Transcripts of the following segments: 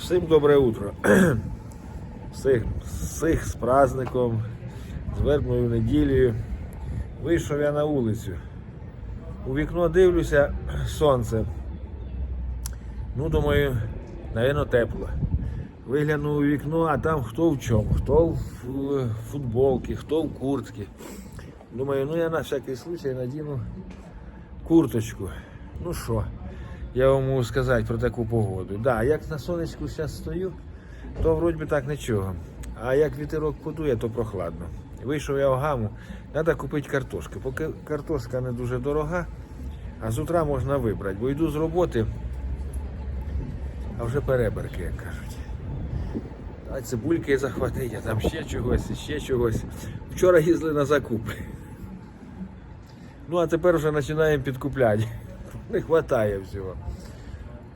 Всім добре утро. Всіх, всіх з праздником, з вербною неділею. Вийшов я на вулицю. У вікно дивлюся, сонце. Ну, думаю, напевно, тепло. Виглянув у вікно, а там хто в чому, хто в футболці, хто в куртці. Думаю, ну я на всякий случай надіну курточку. Ну що, я вам можу сказати про таку погоду. Да, як на сонечку зараз стою, то вроді би так нічого. А як вітерок подує, то прохладно. Вийшов я в гаму, треба купити картошки. Поки картошка не дуже дорога, а з утра можна вибрати, бо йду з роботи, а вже переберки, як кажуть. А цибульки захватити, а там ще чогось, ще чогось. Вчора їздили на закупи. Ну а тепер вже починаємо підкупляти. Не вистачає всього.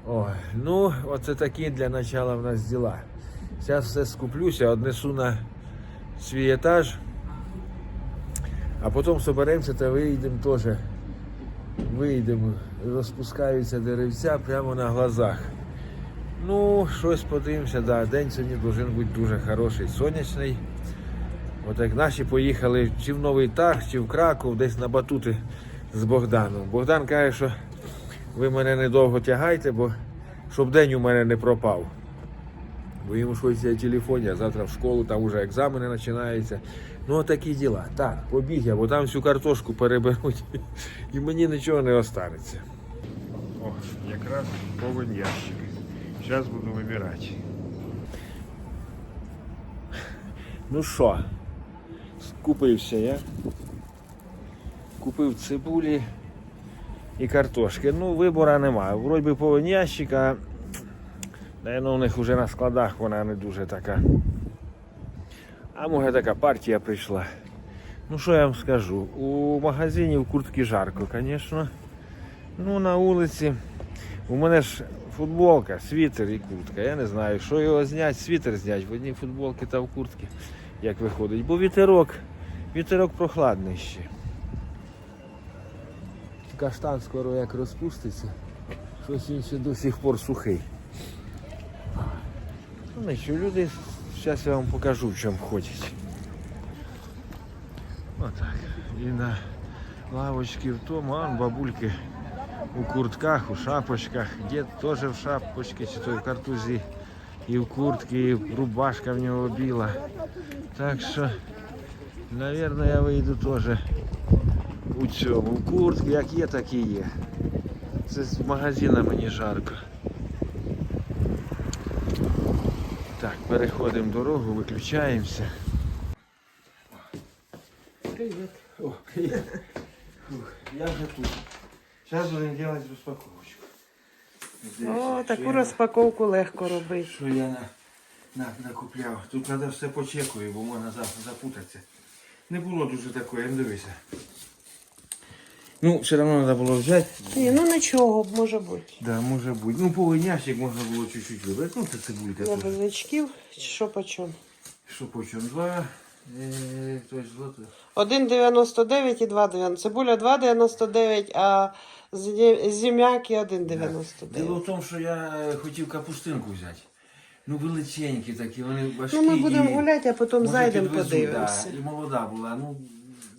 Ой, ну, оце такі для початку в нас діла. Зараз все скуплюся, однесу на свій етаж, а потім соберемося та вийдемо теж. Вийдемо, розпускаються деревця прямо на глазах. Ну, щось подивимося, да, день сьогодні должен бути дуже хороший, сонячний. От як наші поїхали чи в Новий Тарг, чи в Краков, десь на батути з Богданом. Богдан каже, що ви мене недовго тягайте, бо щоб день у мене не пропав. Бо йому щось є телефоні, а завтра в школу, там вже екзамени починаються. Ну, такі діла. Так, побіг я, бо там всю картошку переберуть і мені нічого не останеться. О, якраз повен ящик. Зараз буду вибирати. Ну що, скупився я. Купив цибулі і картошки. Ну, вибора немає. Вроді повен ящик, а наверно, у них вже на складах вона не дуже така. А може така партія прийшла. Ну що я вам скажу? У магазині в куртці жарко, звісно. Ну, на вулиці. У мене ж футболка, світер і куртка. Я не знаю, що його зняти, світер зняти в одній футболці та в куртці, як виходить. Бо вітерок, вітерок прохладний ще. Каштан скоро як розпуститься, щось він ще до сих пор сухий. Ну нічого, люди, зараз я вам покажу, в чому. Отак. І на лавочці в тому, а бабульки у куртках, у шапочках. Дід теж в шапочці, чи то в картузі, і в куртці, і рубашка в нього біла. Так що, мабуть, я вийду теж у цьому. В куртці, як є, так і є. Це з магазина мені жарко. Так, переходимо дорогу, виключаємося. Привіт. О, привіт. Я вже тут. Зараз будемо робити розпаковочку. О, таку я- розпаковку легко робити. Що я на, на, накупляв. Тут треба все по чекою, бо можна запутатися. Не було дуже такої, дивися. Ну, все одно треба було взяти. Ні, ну нічого, може бути. Да, може бути. Ну, повний ящик можна було чуть-чуть вибрати. Ну, це цибулька. Тут. безачків, чи що по чому? Що по чому? Два. Е, тось злото. 1,99 і 2,99. Цибуля 2,99, а зі- зім'яки Діло 1,99. в тому, що я е, хотів капустинку взяти. Ну, величенькі такі, вони важкі. Ну, ми будемо і, гуляти, а потім може, зайдемо, подивимося. Да, і молода була. Ну,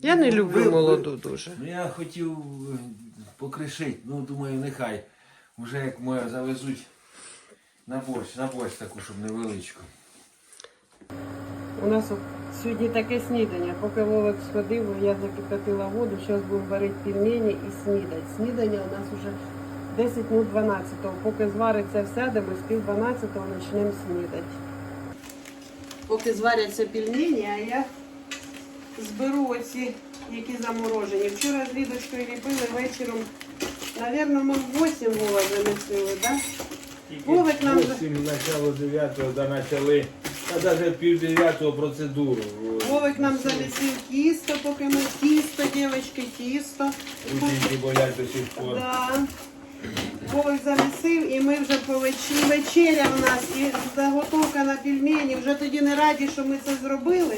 Я не люблю ви- молоду дуже. Ну, я хотів е, покришити, ну, думаю, нехай. Вже як моє завезуть на борщ, на борщ таку, щоб невеличку. У нас от сьогодні таке снідання. Поки Вовик сходив, я закипятила воду, зараз будемо варити пельмені і снідати. Снідання у нас вже 10 ну 12 Поки звариться сядемо, з пів 12 почнемо снідати. Поки зваряться пельмені, а я зберу оці, які заморожені. Вчора з Лідочкою ліпили вечором. Навірно, ми в 8 Вова занесили, так? Вовик нам вже- 8, начало 9 да почали, а навіть пів 9 процедуру. Вовик нам замісив тісто, поки ми тісто, дівчатки, тісто. Рученьки болять до сих пор. Да. Вовик замісив і ми вже повечі. Вечеря в нас і заготовка на пельмені. Вже тоді не раді, що ми це зробили.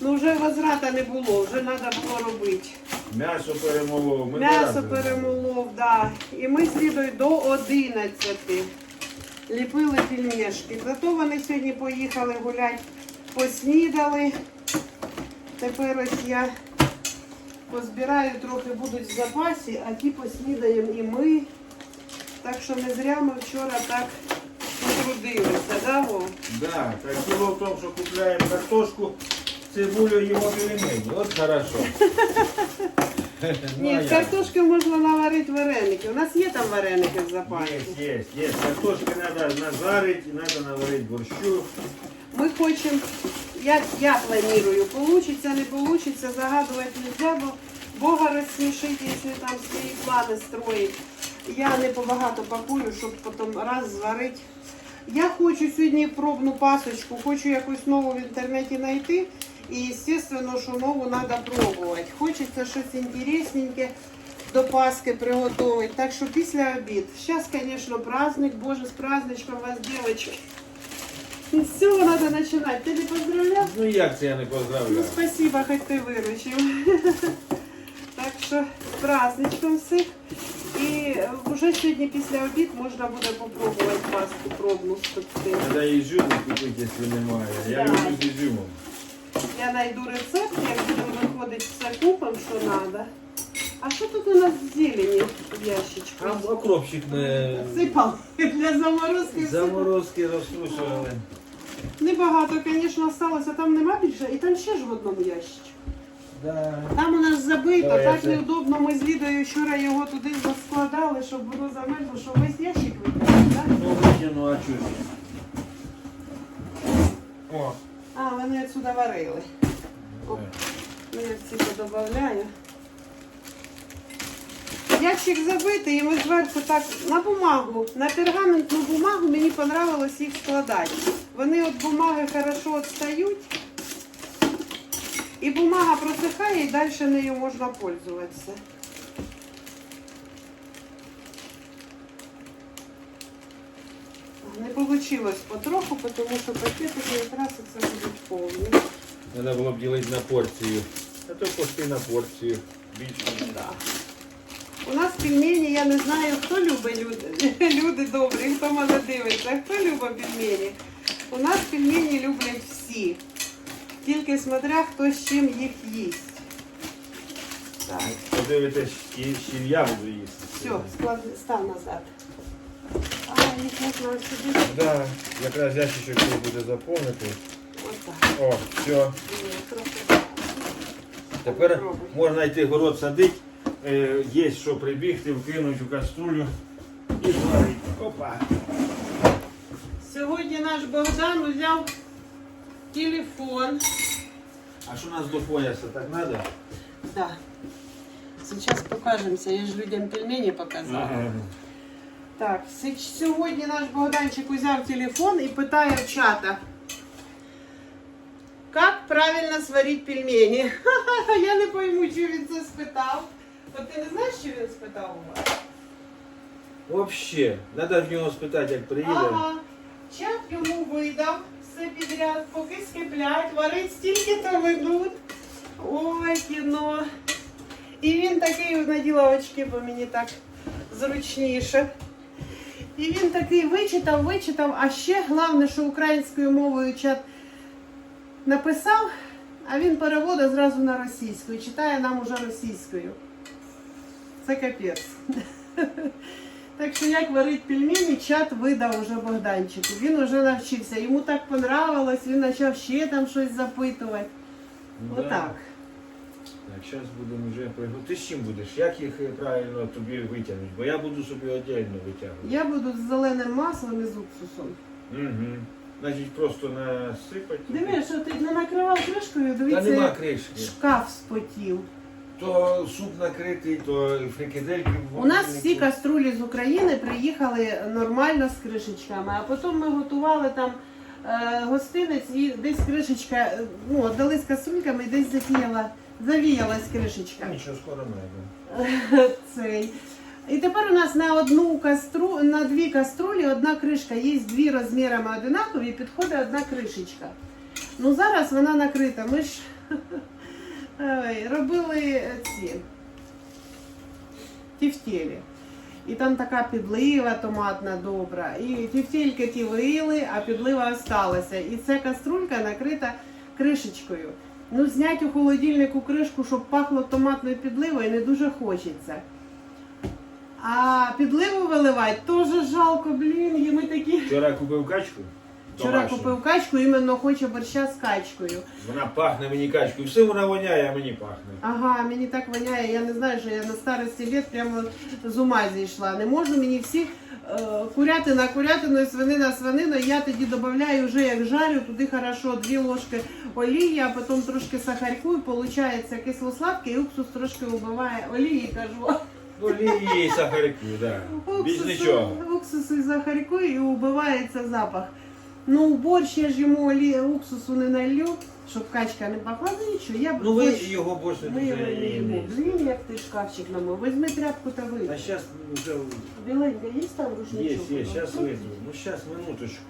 Ну вже возврата не було, вже треба було робити. М'ясо перемолов. Ми М'ясо перемолов, да. І ми слідуємо до 11. ліпили пельмешки. Зато вони сьогодні поїхали гуляти, поснідали. Тепер ось я позбираю, трохи будуть в запасі, а ті поснідаємо і ми. Так що не зря ми вчора так потрудилися, да, Вов? Да, так дело в том, что купляем картошку, цибулю его пельмени. Вот хорошо. Ну, Ні, а з картошки можна наварити вареники. У нас є там вареники в запасі. Есть, есть, есть. Картошки надо нажарить, надо наварить борщу. Ми хочемо, я, я планую, получиться, не получиться, загадувати нельзя, бо Бога розсмішить, якщо там свої плани строїть. Я не побагато пакую, щоб потім раз зварити. Я хочу сьогодні пробну пасочку, хочу якусь нову в інтернеті знайти. І, звісно, що нову треба пробувати. Хочеться щось інтересненьке до Пасхи приготувати. Так що після обід. Зараз, звісно, праздник, Боже, з праздничком вас, дівчатки. І з цього треба починати. Ти не поздравляв? Ну як це я не Ну, поздравляю? спасибо, хоч ти виручив. Так що з праздничком всіх. І вже сьогодні після обід можна буде попробувати пасту пробну спекти. Треба ізюму купити, якщо немає. Я люблю з ізюмом. Я знайду рецепт, як буду виходити все купом, що треба. А що тут у нас в зелені в ящичку? А окропчик не... Сипав для заморозки. Заморозки розсушували. Небагато, звісно, залишилося, там нема більше, і там ще ж в одному ящичку. Да. Там у нас забито, Давай, так це- неудобно. Ми з Лідою вчора його туди заскладали, щоб воно замерзло, що весь ящик викинув, так? Ну витягну, а чого? О. Вони отсюда варили. О, ну я ці подобавляю. Ящик забитий, і ми зверху так на бумагу, на пергаментну бумагу мені понравилось їх складати. Вони від бумаги хорошо відстають. І бумага просихає, і далі нею можна пользуватися. Не потроху, тому що пакетики якраз це будуть повні. Треба було б ділити на порцію. А то пошти на порцію. Більше. Да. У нас пельмені, я не знаю, хто любить люди, люди добрі, хто мене дивиться, хто любить пельмені. У нас пельмені люблять всі. Тільки смотря хто з чим їх їсть. Так, Подивитесь, і я буду їсти. все, склад, став назад. А, їх можна сюди. Да, якраз ящичок цей буде заповнити. Отак. О, все. Тепер можна йти город садити, е, є що прибігти, вкинути у каструлю і зварити. Опа. Сьогодні наш Богдан взяв телефон. А що у нас до пояса так треба? Да. Сейчас покажемся. Я ж людям пельмені показала. Так, с- сьогодні наш Богданчик узяв телефон і питає в чата. Як правильно сварити пельмені? Ха-ха-ха, Я не пойму, чи він це спитав. От ти не знаєш, чи він спитав у вас? Взагалі, треба в нього спитати, як приїде. Ага. Чат йому видав все підряд, поки скиплять, варить стільки-то минут. Ой, кіно. І він такий наділа очки, бо мені так зручніше. І він такий вичитав, вичитав, а ще головне, що українською мовою чат написав, а він переводить зразу на російську і читає нам уже російською. Це капець. Так що як варить пельмені, чат видав уже Богданчику. Він вже навчився. Йому так понравилось, він почав ще там щось запитувати. Отак. Так, зараз будемо вже приготувати. Ти з чим будеш? Як їх е, правильно тобі витягнути? Бо я буду собі віддільно витягнути. Я буду з зеленим маслом і з уксусом. Угу. Значить, просто насипати. Диви, що ти не накривав кришкою, Та дивіться, нема як кришки. шкаф спотів. То суп накритий, то фрикадельки. в У нас вогнику. всі каструлі з України приїхали нормально з кришечками, а потім ми готували там е, гостинець і десь кришечка, е, ну, дали з каструльками і десь завіяла, завіялась кришечка. Нічого скоро знайдемо. цей. І тепер у нас на одну кастру, на дві каструлі одна кришка. Є дві розмірами одинакові, підходить одна кришечка. Ну зараз вона накрита. Ми ж ой, робили ці тефтелі. І там така підлива томатна добра. І тівтільки ті виїли, а підлива осталася. І ця каструлька накрита кришечкою. Ну, знять у холодильнику кришку, щоб пахло томатною підливою, не дуже хочеться. А підливу виливати теж жалко, блін, і ми такі. Вчора купив качку. Вчора домашню. купив качку, іменно хоче борща з качкою. Вона пахне мені качкою. Все вона воняє, а мені пахне. Ага, мені так воняє, я не знаю, що я на старості літ прямо з ума зійшла. Не можна мені всі курятина курятину і свинина свинину. Я тоді додаю вже як жарю, туди хорошо дві ложки олії, а потім трошки сахарку, і виходить кисло-сладке, і уксус трошки вбиває олії, кажу. Ну, лії сахарку, да. Більш нічого. уксусу і сахарку, і вбивається запах. Ну, борщ я ж йому олі, уксусу не налью, щоб качка не пахла, ну нічого, я б Ну ви борщ- його більше ми вже не їмо. не. Блін, як ти шкафчик намив. Візьми тряпку та А вийди. зараз вже Біленька, є там є, рушничок? є, зараз вийду. Ну зараз минуточку.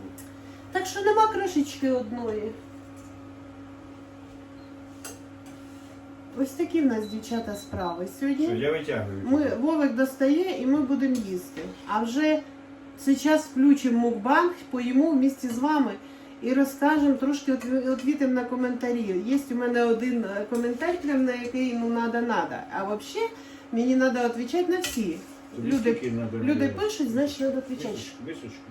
Так що нема кришечки одної. Ось такі в нас дівчата справи. Що, Сьогодні я витягую. ми, Вовик достає і ми будемо їсти. А вже зараз включимо мукбанк, поїмо в місті з вами і розкажемо трошки, відповідемо на коментарі. Є у мене один е, коментар, на який ну надо, надо. А взагалі мені треба відповідати на всі. Тобі Люди, скільки надо люди пишуть, значить треба відповідати. Височку, височку.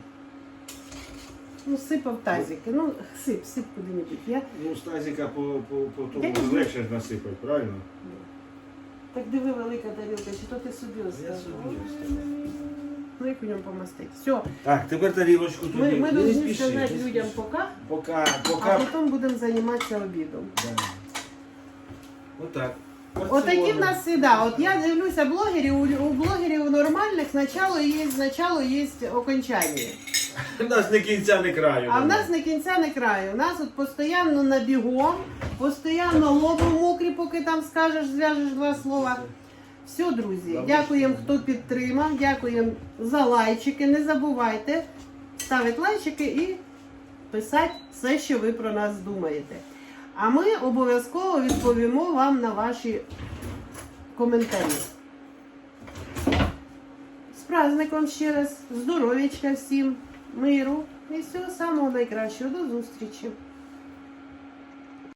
Ну, сипав тазики. Ну, сип, сип куди-небудь. Я Ну, з тазика по, по, по тому легше ж насипати, правильно? так диви велика тарілка, чи то ти собі оставив? собі оставив. Ну, ньому помастити. Все, Так, тепер тарілочку туди. ми, ми Не повинні спіши, сказати не людям спіши. пока, Пока, а пока. потім будемо займатися обідом. Да. Отак. Отакі в нас всегда. От я дивлюся блогерів, у, у блогерів нормальних спочатку є, спочатку є окончання. У нас не кінця, не краю. А в нас не кінця, не краю. У нас от постійно на бігом, постійно лоби мокрі, поки там скажеш, зв'яжеш два слова. Все, друзі, дякуємо, хто підтримав, дякуємо за лайчики. Не забувайте ставити лайчики і писати все, що ви про нас думаєте. А ми обов'язково відповімо вам на ваші коментарі. З праздником ще раз, здоров'ячка всім, миру і всього самого найкращого. До зустрічі!